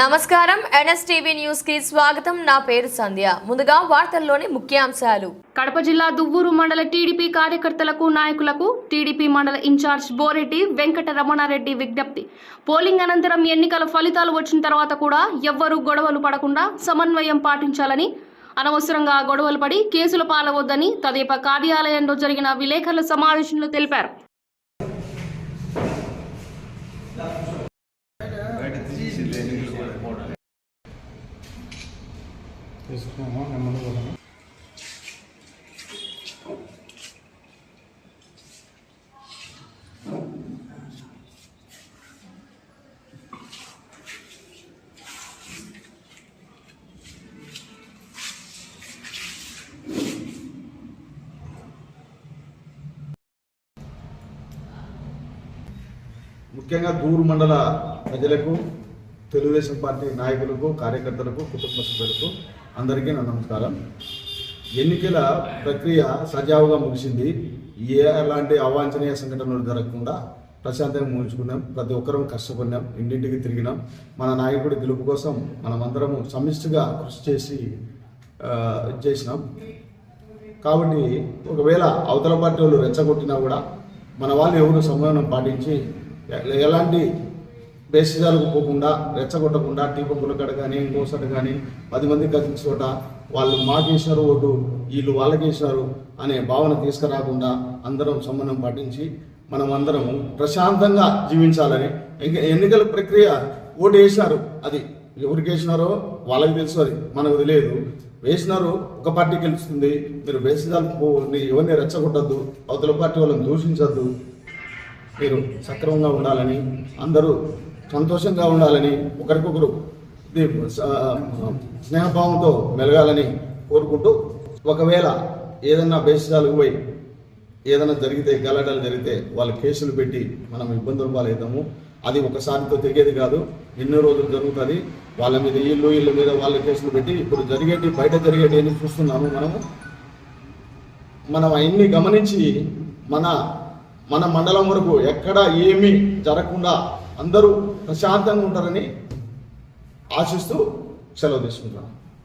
నమస్కారం. ఎన్ఎస్టీవీ న్యూస్కి స్వాగతం. నా పేరు సంధ్య. ముందుగా వార్తల్లోని ముఖ్యాంశాలు. కడప జిల్లా దువ్వూరు మండల టీడీపీ కార్యకర్తలకు నాయకులకు టీడీపీ మండల ఇన్ఛార్జ్ బోరెడ్డి వెంకట రమణారెడ్డి విజ్ఞప్తి. పోలింగ్ అనంతరం ఎన్నికల ఫలితాలు వచ్చిన తర్వాత కూడా ఎవ్వరూ గొడవలు పడకుండా సమన్వయం పాటించాలని అనవసరంగా గొడవలు పడి కేసులు పాలవద్దని తదేప కార్యాలయంలో జరిగిన విలేకరుల సమావేశంలో తెలిపారు. తీసుకున్నామా నెమ్మది కూడా ముఖ్యంగా దూరు మండల ప్రజలకు తెలుగుదేశం పార్టీ నాయకులకు కార్యకర్తలకు కుటుంబ సభ్యులకు అందరికీ నా నమస్కారం. ఎన్నికల ప్రక్రియ సజావుగా ముగిసింది. ఏ ఎలాంటి అవాంఛనీయ సంఘటనలు జరగకుండా ప్రశాంతంగా ముగించుకున్నాం. ప్రతి ఒక్కరం కష్టపడినాం. ఇంటింటికి తిరిగినాం. మన నాయకుడి గెలుపు కోసం మనమందరము సమిష్టిగా కృషి చేసి చేసినాం. కాబట్టి ఒకవేళ అవతల పార్టీ వాళ్ళు రెచ్చగొట్టినా కూడా మన వాళ్ళు ఎవరు సంయమనం పాటించి ఎలాంటి బేసిజాలకు పోకుండా రెచ్చగొట్టకుండా టీ పంపుల కాడ కానీ ఇంకోసారి కానీ పది మంది కలిసిన చోట వాళ్ళు మాకేసారు ఓటు వీళ్ళు వాళ్ళకేసినారు అనే భావన తీసుకురాకుండా అందరం సంబంధం పాటించి మనం అందరం ప్రశాంతంగా జీవించాలని ఇంకా ఎన్నికల ప్రక్రియ ఓటు వేసినారు. అది ఎవరికి వేసినారో వాళ్ళకి తెలుసు అది మనకు తెలియదు. వేసినారు ఒక పార్టీ గెలుస్తుంది. మీరు బేసిదాలు ఎవరిని రెచ్చగొట్టద్దు అవతల పార్టీ వాళ్ళని దూషించద్దు. మీరు సక్రమంగా ఉండాలని అందరూ సంతోషంగా ఉండాలని ఒకరికొకరు స్నేహభావంతో మెలగాలని కోరుకుంటూ ఒకవేళ ఏదన్నా బేసిదాలకు పోయి ఏదైనా జరిగితే గలాటాలు జరిగితే వాళ్ళ కేసులు పెట్టి మనం ఇబ్బందులు పాలవుతాము. అది ఒకసారితో తిరిగేది కాదు. ఎన్నో రోజులు జరుగుతుంది. వాళ్ళ మీద ఇల్లు ఇళ్ళ మీద వాళ్ళ కేసులు పెట్టి ఇప్పుడు జరిగేటి బయట జరిగేటి అని చూస్తున్నాము మనము. మనం అవన్నీ గమనించి మన మన మండలం వరకు ఎక్కడ ఏమీ జరగకుండా అందరూ ప్రశాంతంగా ఉంటారని ఆశిస్తూ సెలవు తీసుకుంటున్నాను